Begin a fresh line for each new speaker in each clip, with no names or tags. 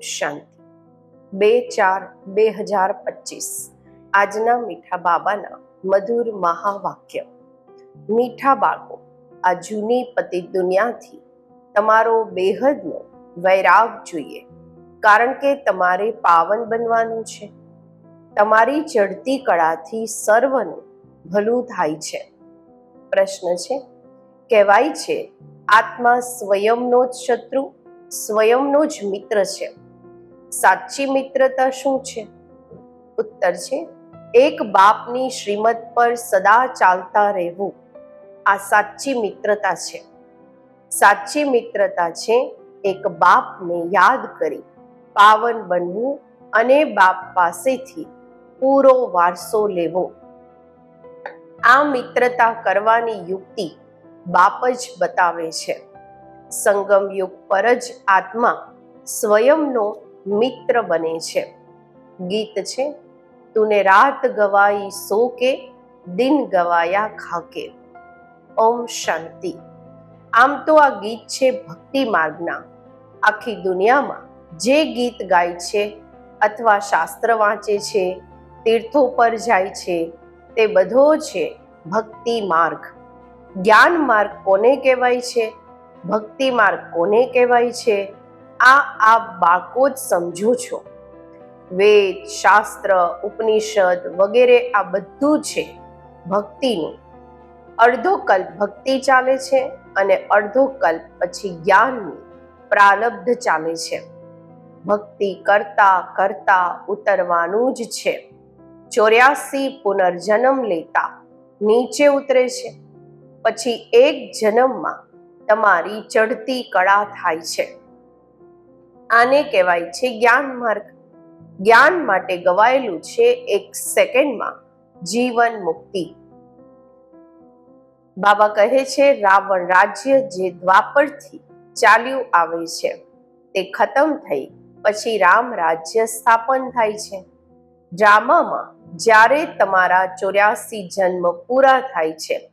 શાંતિ બે ચાર બે હજાર પચીસ. આજના મીઠા બાબાના મધુર મહાવાક્ય. મીઠા બાળકો, આ જૂની પતિ દુનિયાથી તમારો બેહદનો વૈરાગ જોઈએ. કારણ કે તમારે પાવન બનવાનું છે. તમારી ચડતી કળાથી સર્વનું ભલું થાય છે. પ્રશ્ન છે, કહેવાય છે, આત્મા સ્વયંનો જ શત્રુ, સ્વયંનો જ મિત્ર છે. સાચી મિત્રતા શું છે? ઉત્તર છે, એક બાપની શ્રીમત પર સદા ચાલતા રહેવું. આ સાચી મિત્રતા છે. સાચી મિત્રતા છે, એક બાપને યાદ કરી પાવન બનવું અને બાપ પાસેથી પૂરો વારસો લેવો. આ મિત્રતા કરવાની યુક્તિ બાપ જ બતાવે છે. સંગમ યુગ પર જ આત્મા સ્વયંનો મિત્ર બને છે. ગીત છે, તુને રાત ગવાઈ સો કે દિન ગવાયા ખાકે. ઓમ શાંતિ. આમ તો આ ગીત છે ભક્તિ માર્ગના. આખી દુનિયામાં જે ગીત ગાય છે અથવા શાસ્ત્ર વાંચે છે, તીર્થો પર જાય છે, તે બધો છે ભક્તિ માર્ગ. જ્ઞાન માર્ગ કોને કહેવાય છે? ભક્તિ માર્ગ કોને કહેવાય છે? આ આ બાળકો જ સમજો છો. વેદ, શાસ્ત્ર, ઉપનિષદ વગેરે આ બધું છે ભક્તિનું. અડધો કલ્પ ભક્તિ ચાલે છે અને અડધો કલ્પ પછી જ્ઞાનની પ્રાલબ્ધ ચાલે છે. ભક્તિ કરતા કરતા ઉતરવાનું જ છે. ચોર્યાસી પુનર્જન્મ લેતા નીચે ઉતરે છે. પછી એક જન્મમાં તમારી ચડતી કળા થાય છે. આને કહેવાય છે જ્ઞાન માર્ગ. જ્ઞાન માટે ગવાયેલું છે એક સેકન્ડમાં જીવન મુક્તિ. બાબા કહે છે, રાવણ રાજ્ય જે દ્વાપરથી ચાલ્યું આવે છે, તે ખતમ થઈ, પછી રામ રાજ્ય સ્થાપન થાય છે. ડ્રામામાં જ્યારે તમારા ચોર્યાસી જન્મ પૂરા થાય છે,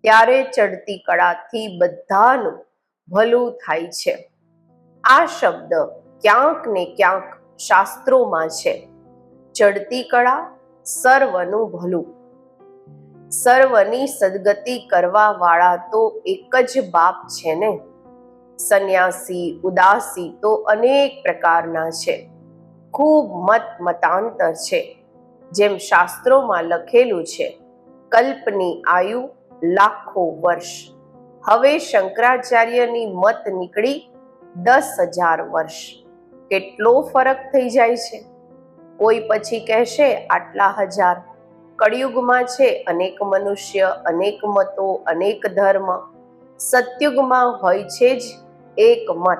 ત્યારે ચડતી કળાથી બધાનું ભલું થાય છે. આ શબ્દ ક્યાંક ને ક્યાંક શાસ્ત્રોમાં છે. ચડતી કળા સર્વનું ભલું. સર્વની સદગતિ કરવા વાળા તો એક જ બાપ છે ને. સંન્યાસી, ઉદાસી તો અનેક પ્રકારના છે. ખૂબ મત મતાંતર છે. જેમ શાસ્ત્રોમાં લખેલું છે, કલ્પની આયુ લાખો વર્ષ. હવે શંકરાચાર્યની મત નીકળી દસ હજાર વર્ષ. કેટલો ફરક થઈ જાય છે? કોઈ પછી કહેશે, આટલા હજાર કળિયુગમાં છે, અનેક મનુષ્ય, અનેક મતો, અનેક ધર્મ. સત્યુગમાં હોય છે જ એક મત.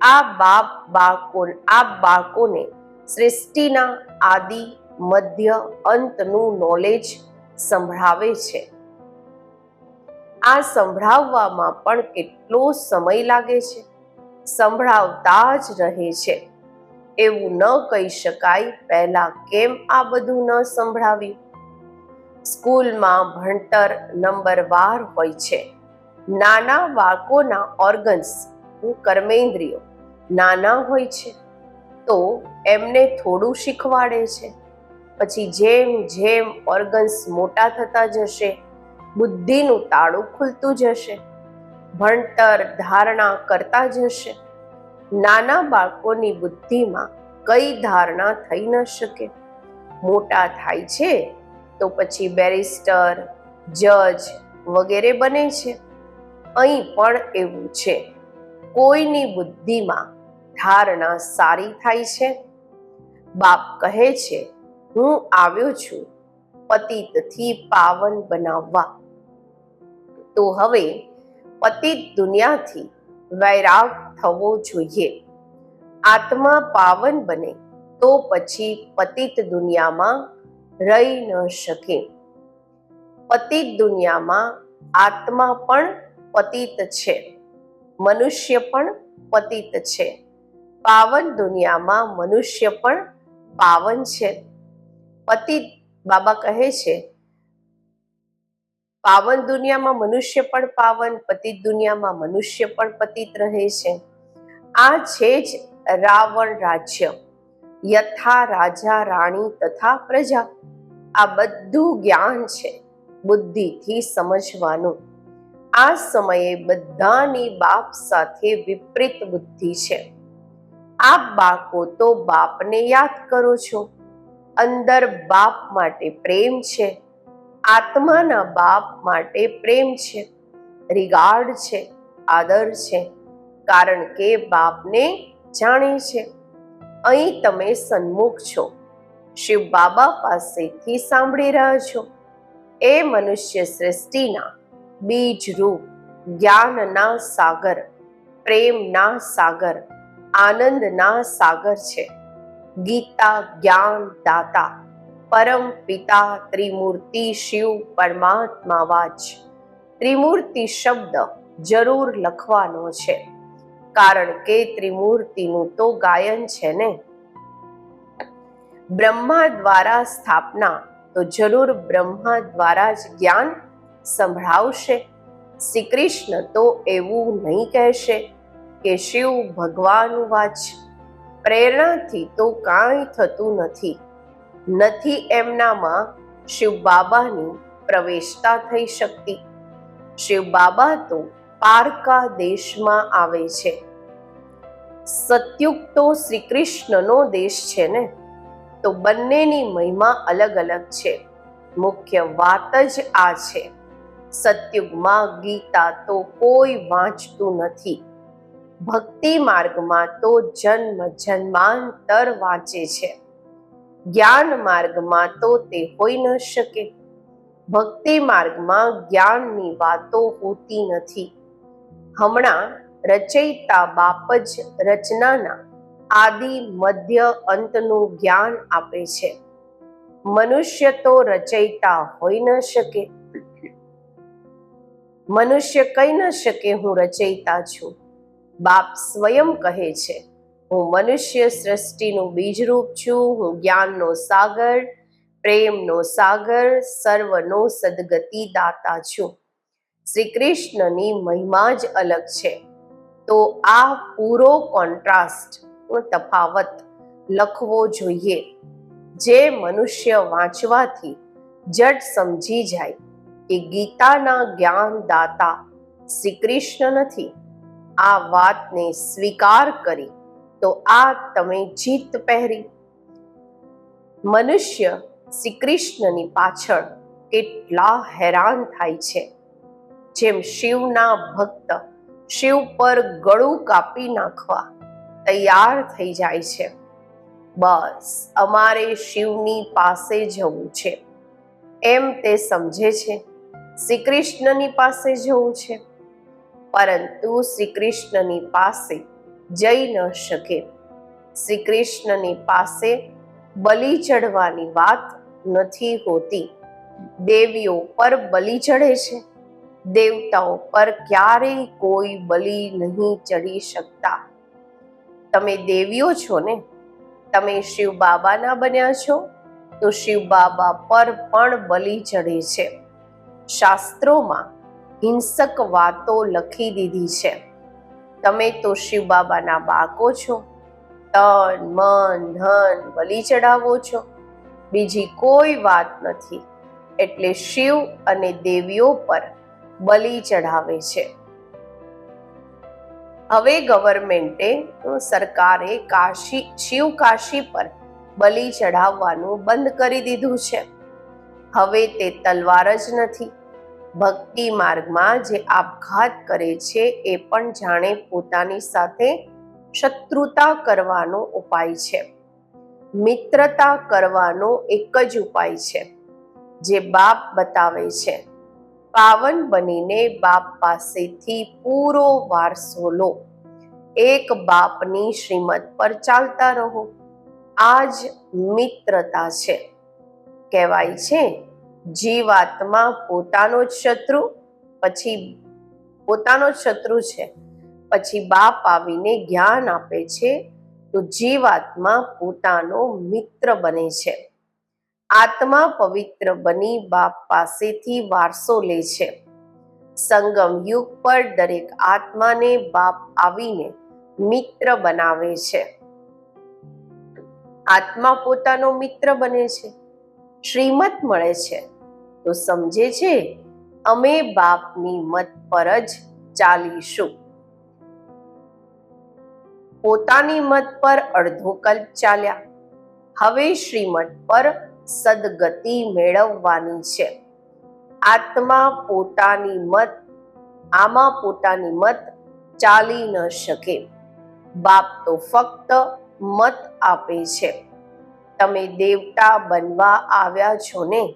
આ બાપ બાળકો આ બાળકોને સૃષ્ટિના આદિ, મધ્ય અંતનું નોલેજ સંભળાવે છે. આ સંભળાવવામાં પણ કેટલો સમય લાગે છે? સંભળાવતા જ રહે છે. એવું ન કહી શકાય પહેલા કેમ આ બધું ન સંભળાવ્યું સ્કૂલમાં ભણતર નંબર વાર હોય છે. નાના બાળકોના ઓર્ગન્સ કર્મેન્દ્રિયો, નાના હોય છે. તો એમને થોડું શીખવાડે છે. પછી જેમ જેમ ઓર્ગન્સ મોટા થતા જશે, બુદ્ધિનું તાળું ખુલતું જશે. ભણતર ધારણા કરતા જશે નાના બાળકોની બુદ્ધિમાં કઈ ધારણા થઈ ન શકે. મોટા થાય છે તો પછી બેરિસ્ટર, જજ વગેરે બને છે. અહીં પણ એવું છે. કોઈની બુદ્ધિમાં ધારણા સારી થાય છે? બાપ કહે છે, હું આવ્યો છું પતિતથી પાવન બનાવવા. તો હવે પતિત દુનિયાથી વૈરાગ થવો જોઈએ. આત્મા પાવન બને તો પછી પતિત દુનિયામાં રહી ન શકે. પતિત દુનિયામાં આત્મા પણ પતિત છે. મનુષ્ય પણ પતિત છે. પાવન દુનિયામાં મનુષ્ય પણ પાવન છે. પતિત બાબા કહે છે પાવન દુનિયામાં મનુષ્ય પણ પાવન, પતિત દુનિયામાં મનુષ્ય પણ પતિત રહે છે. આ છે જ રાવણ રાજ્ય. યથા રાજા, રાણી તથા પ્રજા. આ બધું જ્ઞાન છે બુદ્ધિથી સમજવાનું. આ સમયે બધાની બાપ સાથે વિપરીત બુદ્ધિ છે. આપ બાકો તો બાપને યાદ કરો છો. અંદર બાપ માટે પ્રેમ છે. આત્માના બાપ માટે પ્રેમ છે રિગાર્ડ છે, આદર છે, કારણ કે બાપને જાણે છે. અહીં તમે સન્મુખ છો. શિવ બાબા પાસેથી સાંભળી રહ્યા છો. એ મનુષ્ય સૃષ્ટિના બીજ રૂપ, જ્ઞાનના સાગર, પ્રેમના સાગર, આનંદના સાગર છે. ગીતા જ્ઞાન દાતા પરમ પિતા ત્રિમૂર્તિ શિવ પરમાત્મા વાચ. ત્રિમૂર્તિ શબ્દ જરૂર લખવાનો છે. કારણ કે ત્રિમૂર્તિનું તો ગાયન છે ને? બ્રહ્મા દ્વારા સ્થાપના તો જરૂર બ્રહ્મા દ્વારા જ જ્ઞાન સંભળાવશે. શ્રી કૃષ્ણ તો એવું નહીં કહેશે કે શિવ ભગવાન વાચ. પ્રેરણાથી તો કાંઈ થતું નથી. નથી એમનામાં શિવ બાબાની પ્રવેશતા થઈ શકતી. શિવ બાબા તો પારકા દેશમાં આવે છે. સત્યુગ તો શ્રી કૃષ્ણનો દેશ છે ને? તો બંનેની મહિમા અલગ અલગ છે. મુખ્ય વાત જ આ છે. સત્યુગમાં ગીતા તો કોઈ વાંચતું નથી. ભક્તિ માર્ગમાં તો જન્મ જન્માંતર વાંચે છે. જ્ઞાન માર્ગમાં તો તે હોઈ ન શકે. ભક્તિ માર્ગમાં જ્ઞાનની વાતો હોતી નથી. હમણાં રચયિતા બાપ જ રચનાના આદિ મધ્ય અંતનું જ્ઞાન આપે છે. મનુષ્ય તો રચયિતા હોઈ ન શકે. મનુષ્ય કહી ન શકે હું રચયિતા છું. બાપ સ્વયં કહે છે હું મનુષ્ય સૃષ્ટિનું બીજરૂપ છું. હું જ્ઞાનનો સાગર, પ્રેમનો સાગર, સર્વનો સદગતિ દાતા છું. શ્રી કૃષ્ણની મહિમા જ અલગ છે. તો આ પૂરો કોન્ટ્રાસ્ટ તફાવત લખવો જોઈએ. જે મનુષ્ય વાંચવાથી જટ સમજી જાય કે ગીતાના જ્ઞાન દાતા શ્રી કૃષ્ણ નથી. આ વાતને સ્વીકાર કરી તો આ તમે જીત પહેરી. મનુષ્ય શ્રી કૃષ્ણની પાછળ કેટલા હેરાન થાય છે. જેમ શિવના ભક્ત શિવ પર ગળું કાપી નાખવા તૈયાર થઈ જાય છે. બસ, અમારે શિવની પાસે જવું છે. એમ તે સમજે છે શ્રી કૃષ્ણની પાસે જવું છે. પરંતુ શ્રી કૃષ્ણની પાસે જઈ ન શકે. શ્રી કૃષ્ણની પાસે બલિ ચડવાની વાત નથી હોતી. દેવીઓ પર બલિ ચડે છે. દેવતાઓ પર ક્યારેય કોઈ બલિ નહીં ચડી શકતા. તમે દેવીઓ છો ને? તમે શિવ બાબાના બન્યા છો? તો શિવ બાબા પર પણ બલિ ચડે છે. શાસ્ત્રોમાં હિંસક વાતો લખી દીધી છે. તમે તો શિવ બાબાના બાકો છો. તન, મન, ધન બલિ ચડાવો છો. બીજી કોઈ વાત નથી. એટલે શિવ અને દેવીઓ પર બલિ ચઢાવે છે. હવે ગવર્મેન્ટે સરકારે કાશી, શિવ કાશી પર બલિ ચઢાવવાનું બંધ કરી દીધું છે. હવે તે તલવાર જ નથી. ભક્તિ માર્ગમાં જે આપઘાત કરે છે એ પણ જાણે પોતાની સાથે શત્રુતા કરવાનો ઉપાય છે. મિત્રતા કરવાનો એક જ ઉપાય છે, જે બાપ બતાવે છે. પાવન બનીને બાપ પાસેથી પૂરો વારસો લો. એક બાપની શ્રીમત પર ચાલતા રહો. આ જ મિત્રતા છે. કહેવાય છે જીવાત્મા પોતાનો જ શત્રુ, પછી પોતાનો જ શત્રુ છે, પછી બાપ આવીને જ્ઞાન આપે છે, તો જીવાત્મા પોતાનો મિત્ર બને છે. આત્મા પવિત્ર બની બાપ પાસેથી વારસો લે છે. સંગમ યુગ પર દરેક આત્માને બાપ આવીને મિત્ર બનાવે છે. આત્મા પોતાનો મિત્ર બને છે. શ્રીમત મળે છે. તો સમજે છે, અમે બાપની મત પર જ ચાલીશું. પોતાની મત પર અડધો કલ્પ ચાલ્યા. હવે શ્રીમત પર સદગતિ મેળવવાની છે. આત્મા પોતાની મત, આમાં પોતાની મત ચાલી ન શકે. બાપ તો ફક્ત મત આપે છે. તમે દેવતા બનવા આવ્યા છો ને?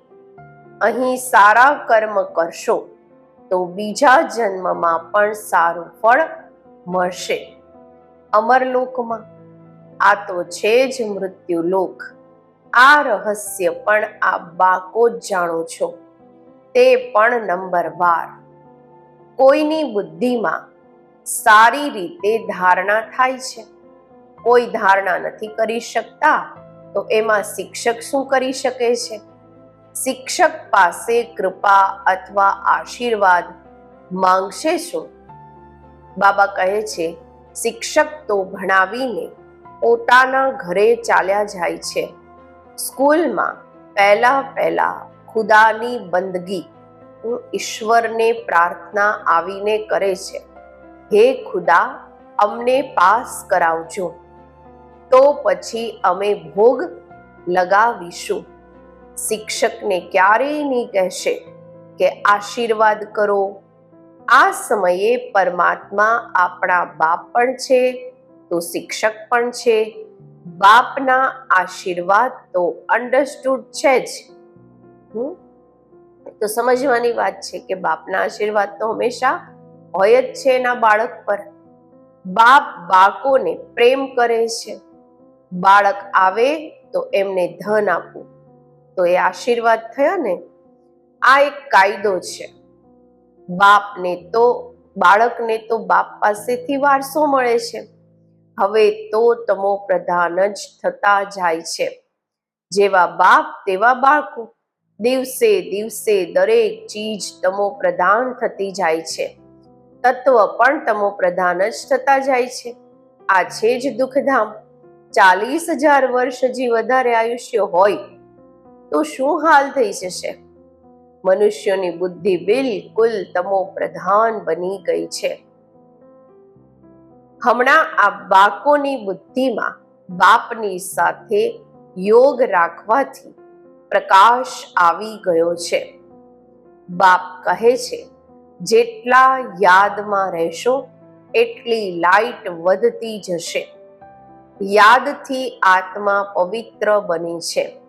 અહીં સારા કર્મ કરશો તો બીજા જન્મમાં પણ સારું ફળ મળશે. અમરલોકમાં આ તો છે જ મૃત્યુલોક. આ રહસ્ય પણ આ બાકો જ જાણો છો. તે પણ નંબર વાર કોઈની બુદ્ધિમાં સારી રીતે ધારણા થાય છે. કોઈ ધારણા નથી કરી શકતા તો એમાં શિક્ષક શું કરી શકે છે? શિક્ષક પાસે કૃપા અથવા આશીર્વાદ માંગશે શું? બાબા કહે છે, શિક્ષક તો ભણાવીને પોતાના ઘરે ચાલ્યા જાય છે. સ્કૂલમાં પહેલા પહેલા ખુદાની બંદગી ઈશ્વરને પ્રાર્થના આવીને કરે છે. હે ખુદા, અમને પાસ કરાવજો. તો પછી અમે ભોગ લગાવીશું. શિક્ષકને ક્યારેય નહીં કહેશે કે આશીર્વાદ કરો. આ સમયે પરમાત્મા આપણા બાપ પણ છે, તો શિક્ષક પણ છે. બાપના આશીર્વાદ તો અન્ડરસ્ટુડ છે જ? તો સમજવાની વાત છે કે બાપના આશીર્વાદ તો હંમેશા હોય જ છે એના બાળક પર. બાપ બાળકોને પ્રેમ કરે છે. બાળક આવે તો એમને ધન આપવું તો એ આશીર્વાદ થયો ને, આ એક કાયદો છે. બાપને તો, બાળકને તો બાપ પાસેથી વારસો મળે છે. હવે તો તમો પ્રધાન જ થતા જાય છે. જેવા બાપ તેવા બાળકો. દિવસે દિવસે દરેક ચીજ તમો પ્રધાન થતી જાય છે. તત્વ પણ તમો પ્રધાન જ થતા જાય છે. આ છે જ દુઃખધામ. ચાલીસ હજાર વર્ષ હજી વધારે આયુષ્ય હોય તો શું હાલ થઈ જશે? મનુષ્યોની બુદ્ધિ બિલકુલ તમો પ્રધાન બની ગઈ છે. હમણાં આ બાકોની બુદ્ધિમાં બાપની સાથે યોગ રાખવાથી પ્રકાશ આવી ગયો છે. બાપ કહે છે, જેટલા યાદમાં રહેશો, એટલી લાઈટ વધતી જશે. યાદથી આત્મા પવિત્ર બની છે.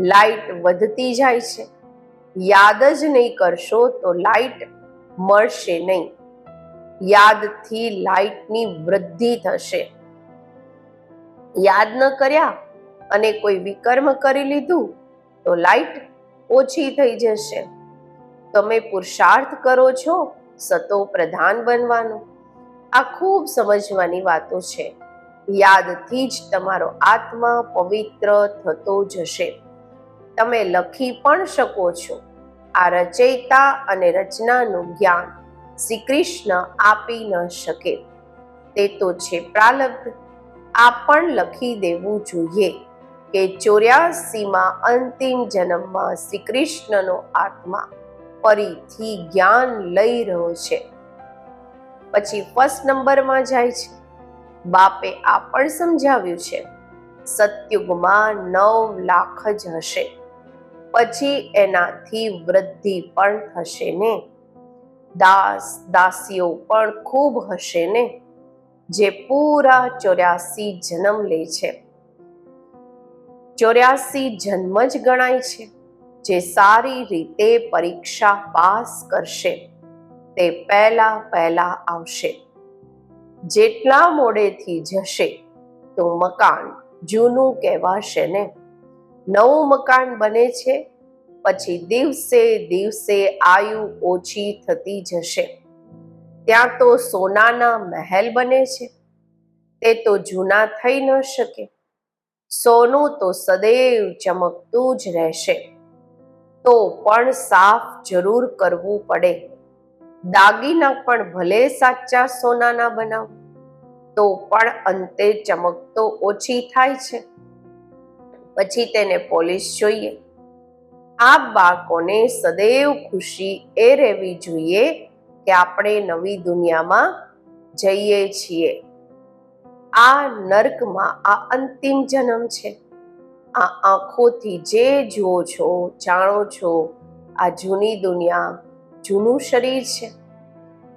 લાઈટ વધતી જાય છે. યાદ જ નહીં કરશો તો લાઈટ મળશે નહીં. યાદથી લાઈટની વૃદ્ધિ થશે. યાદ ન કર્યા અને કોઈ વિકર્મ કરી લીધું તો લાઈટ ઓછી થઈ જશે. તમે પુરુષાર્થ કરો છો સતો પ્રધાન બનવાનો. આ ખૂબ સમજવાની વાતો છે. યાદથી જ તમારો આત્મા પવિત્ર થતો જશે. તમે લખી પણ શકો છો. આ રચયિતા અને રચનાનું જ્ઞાન શ્રી કૃષ્ણ આપી ન શકે. તે તો છે પ્રાલબ્ધ. આ પણ લખી દેવું જોઈએ કે ચોર્યાસીમાં અંતિમ જન્મમાં શ્રી કૃષ્ણનો આત્મા ફરીથી જ્ઞાન લઈ રહ્યો છે. પછી ફર્સ્ટ નંબરમાં જાય છે. બાપે આ પણ સમજાવ્યું છે. સત્યુગમાં નવ લાખ જ હશે. પછી એનાથી વૃદ્ધિ પણ થશે ને? દાસ, દાસીઓ પણ ખૂબ હશે ને? જે પૂરા ચોર્યાસી જન્મ લે છે. ચોર્યાસી જન્મ જ ગણાય છે. જે સારી રીતે પરીક્ષા પાસ કરશે. તે પહેલા પહેલા આવશે. જેટલા મોડેથી જશે, તો મકાન જૂનું કહેવાશે ને? નવું મકાન બને છે, પછી દિવસે દિવસે આયુ ઓછી થતી જશે. ત્યાં તો સોનાના મહેલ બને છે, તે તો જૂના થઈ ન શકે. સોનું તો સદૈવ ચમકતું જ રહેશે. તો પણ સાફ જરૂર કરવું પડે. દાગીના પણ ભલે સાચા સોનાના બનાવો, તો પણ અંતે ચમક તો ઓછી થાય છે. પછી તેને પોલીસ જોઈએ. આ બાળકોને સદૈવ ખુશી એ રહેવી જોઈએ કે આપણે નવી દુનિયામાં જઈએ છીએ. આ નર્કમાં આ અંતિમ જન્મ છે. આ આંખોથી જે જુઓ છો, જાણો છો, આ જૂની દુનિયા જૂનું શરીર છે.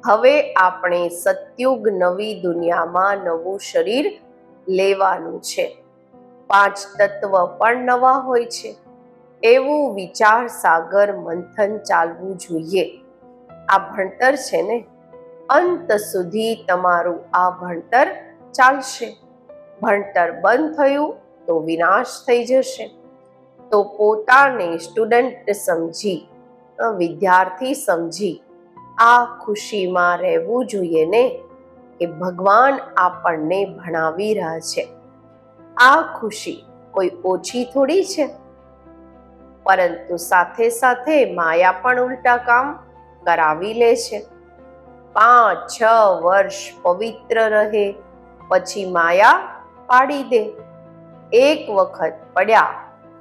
હવે આપણે સત્યુગ નવી દુનિયામાં નવું શરીર લેવાનું છે. પાંચ તત્વ પણ નવા હોય છે. એવું વિચાર સાગર મંથન ચાલવું જોઈએ. આ ભણતર છે ને? અંત સુધી તમારું આ ભણતર ચાલશે. ભણતર બંધ થયું તો વિનાશ થઈ જશે. તો પોતાને સ્ટુડન્ટ સમજી વિદ્યાર્થી સમજી, આ ખુશીમાં રહેવું જોઈએ ને? કે ભગવાન આપણને ભણાવી રહ્યા છે. આ ખુશી કોઈ ઓછી થોડી છે? પરંતુ સાથે સાથે માયા પણ ઉલટા કામ કરાવી લે છે. પાંચ, છ વર્ષ પવિત્ર રહે, પછી માયા પાડી દે. એક વખત પડ્યા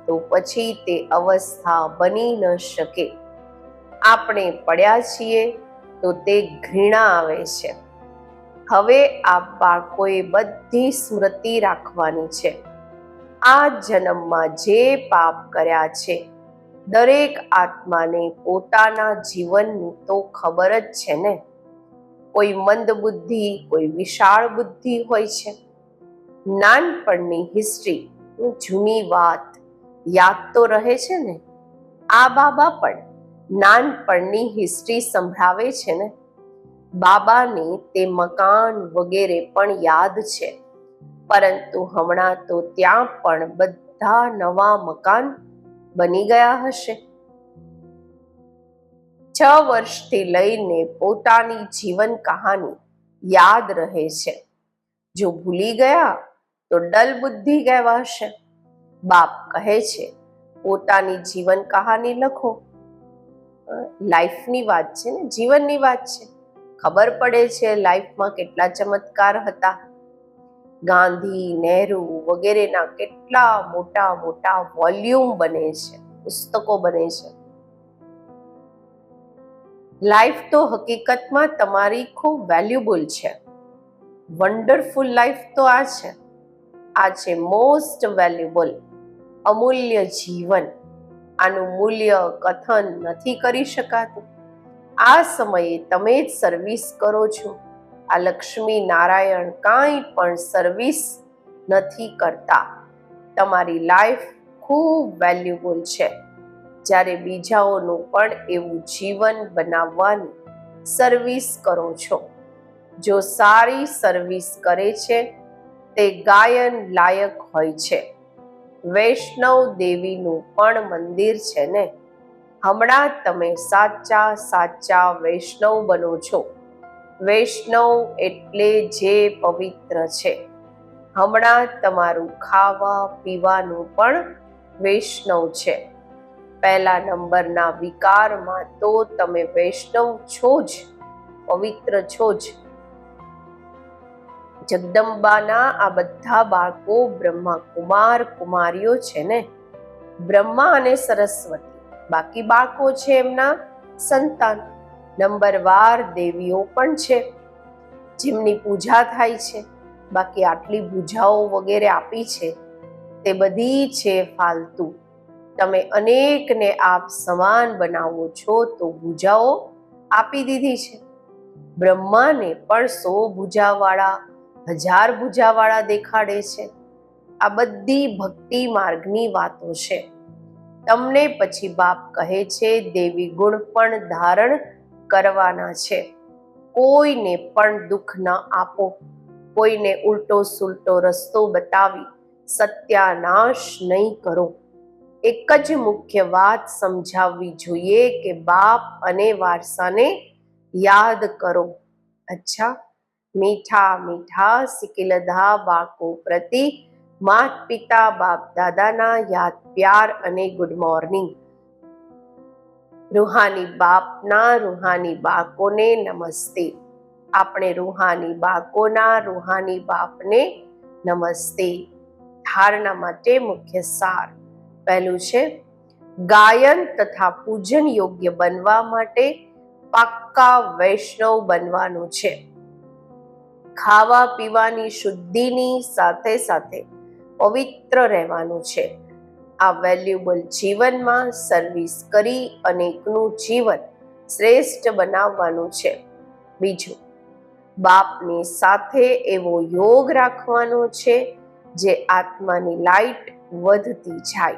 તો પછી તે અવસ્થા બની ન શકે. આપણે પડ્યા છીએ તો તે ઘૃણા આવે છે. હવે આ બાળકોએ બધી સ્મૃતિ રાખવાની છે. આ જન્મમાં જે પાપ કર્યા છે, દરેક આત્માને પોતાના જીવનની તો ખબર જ છે ને. કોઈ મંદ બુદ્ધિ, કોઈ વિશાળ બુદ્ધિ હોય છે. નાનપણની હિસ્ટ્રી જૂની વાત, યાદ તો રહે છે ને. આ બાબા પણ નાનપણની હિસ્ટ્રી સંભળાવે છે ને. બાબાને તે મકાન વગેરે પણ યાદ છે. પરંતુ હમણાં તો ત્યાં પણ બધા નવા મકાન બની ગયા હશે. છ વર્ષથી લઈને પોતાની જીવન કહાની યાદ રહે છે. જો ભૂલી ગયા તો ડલ બુદ્ધિ કહેવાશે. બાપ કહે છે, પોતાની જીવન કહાની લખો. લાઈફની વાત છે ને, જીવનની વાત છે. ખબર પડે છે લાઈફમાં કેટલા ચમત્કાર હતા. ગાંધી, નહેરુ વગેરેના કેટલા મોટા મોટા વોલ્યુમ બને છે, પુસ્તકો બને છે. લાઈફ તો હકીકતમાં તમારી ખૂબ વેલ્યુબલ છે. વન્ડરફુલ લાઈફ તો આ છે. આ છે મોસ્ટ વેલ્યુબલ, અમૂલ્ય જીવન. આનું મૂલ્ય કથન નથી કરી શકાતું. આ સમયે તમે જ સર્વિસ કરો છો. આ લક્ષ્મી નારાયણ કાંઈ પણ સર્વિસ નથી કરતા. તમારી લાઈફ ખૂબ વેલ્યુબલ છે. જ્યારે બીજાઓનું પણ એવું જીવન બનાવવાની સર્વિસ કરો છો. જો સારી સર્વિસ કરે છે, તે ગાયન લાયક હોય છે. વૈષ્ણવ દેવીનું પણ મંદિર છે ને? હમણાં તમે સાચા સાચા વૈષ્ણવ બનો છો. વૈષ્ણવ એટલે જે પવિત્ર છે. હમણાં તમારું ખાવા પીવાનું પણ વૈષ્ણવ છે. પહેલા નંબરના વિકારમાં તો તમે વૈષ્ણવ છો જ, પવિત્ર છો જ. જગદંબાના આ બધા બાળકો બ્રહ્મા કુમાર કુમારીઓ છે ને? બ્રહ્મા અને સરસ્વતી. બાકી બાળકો છે એમના સંતાન. નંબરવાર દેવીઓ પણ છે. જેમની પૂજા થાય છે, બાકી આટલી પૂજાઓ વગેરે આપી છે, તે બધી છે ફાલતુ. તમે અનેકને આપ સમાન બનાવો છો તો ભૂજાઓ આપી દીધી છે. બ્રહ્માને પણ સો ભુજાવાળા, હજાર ભુજાવાળા દેખાડે છે. આ બધી ભક્તિ માર્ગની વાતો છે. તમને પછી બાપ કહે છે, દેવી ગુણ પણ ધારણ કરવાના છે. કોઈને પણ દુઃખ ન આપો. કોઈને ઉલટો સુલટો રસ્તો બતાવી સત્યાનાશ નહીં કરો. એક જ મુખ્ય વાત સમજાવવી જોઈએ કે બાપ અને વારસાને યાદ કરો. અચ્છા. મીઠા મીઠા સિકિલધા બાકો પ્રતિ માત પિતા બાપ દાદાના યાદ, પ્યાર અને ગુડ મોર્નિંગ રૂહાની બાપના, રૂહાની બાકોને નમસ્તે. આપણે રૂહાની બાળકોના, રૂહાની બાપને નમસ્તે. ધારણા માટે મુખ્ય સાર. પહેલું છે, ગાયન તથા પૂજન યોગ્ય બનવા માટે પાક્કા વૈષ્ણવ બનવાનું છે. ખાવા પીવાની શુદ્ધિની સાથે સાથે પવિત્ર રહેવાનું છે. આ વેલ્યુબલ જીવનમાં સર્વિસ કરી અનેકનું જીવન શ્રેષ્ઠ બનાવવાનું છે. બીજું, બાપની સાથે એવો યોગ રાખવાનો છે જે આત્માની લાઈટ વધતી જાય.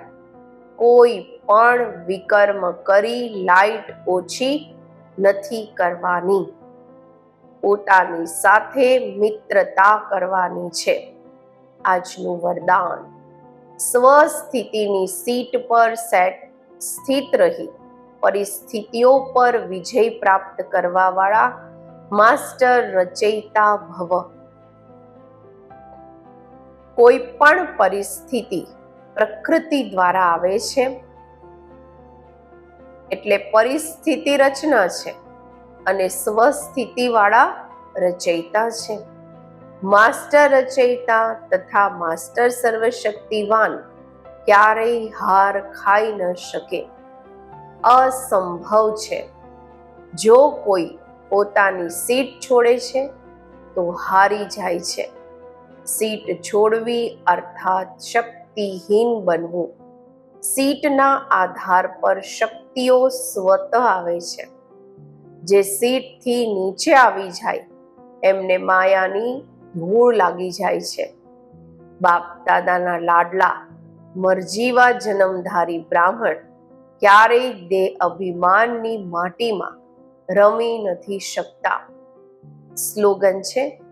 કોઈ પણ વિકર્મ કરી લાઈટ ઓછી નથી કરવાની. પોતાની સાથે મિત્રતા કરવાની છે. આજનું વરદાન. સ્વસ્થિતિની સીટ પર સેટ સ્થિત રહી. પરિસ્થિતિઓ પર વિજય પ્રાપ્ત કરવાવાળા માસ્ટર રચયિતા ભવ. કોઈ પણ પરિસ્થિતિ પ્રકૃતિ દ્વારા આવે છે. એટલે પરિસ્થિતિ રચના છે અને સ્વસ્થિતિવાળા રચયિતા છે. માસ્ટર રચયિતા તથા માસ્ટર સર્વશક્તિવાન ક્યારેય હાર ખાઈ ન શકે. અસંભવ છે. જો કોઈ પોતાની સીટ છોડે છે, તો હારી જાય છે. સીટ છોડવી અર્થાત શક્તિહીન બનવું. સીટના આધાર પર શક્તિઓ સ્વત આવે છે. જે સીટથી નીચે આવી જાય, એમને માયાની ધૂળ લાગી જાય છે. બાપ દાદાના લાડલા મરજીવા જન્મધારી બ્રાહ્મણ ક્યારેય દેહ અભિમાનની માટીમાં રમી નથી શકતા. સ્લોગન છે,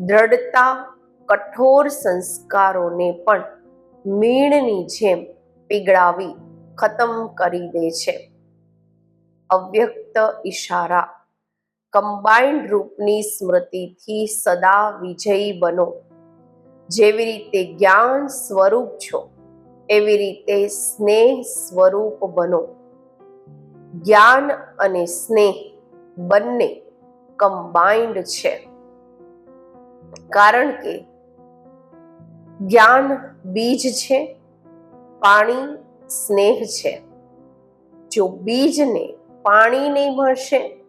દ્રઢતા કઠોર સંસ્કારોને પણ મીણની જેમ પીગળાવી ખતમ કરી દે છે. અવ્યક્ત ઈશારા કમ્બાઇન્ડ રૂપની સ્મૃતિથી સદા વિજયી બનો. જેવી રીતે જ્ઞાન સ્વરૂપ છો, એવી રીતે સ્નેહ સ્વરૂપ બનો. જ્ઞાન અને સ્નેહ બંને કમ્બાઇન્ડ છે. કારણ કે જ્ઞાન બીજ છે, પાણી સ્નેહ છે. જો બીજને પાણી નહીં મળશે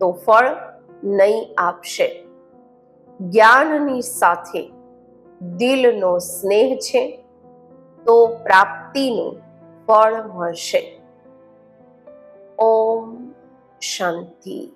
તો ફળ નહીં આપશે. જ્ઞાનની સાથે દિલનો સ્નેહ છે, તો પ્રાપ્તિનું ફળ મળશે. ઓમ શાંતિ.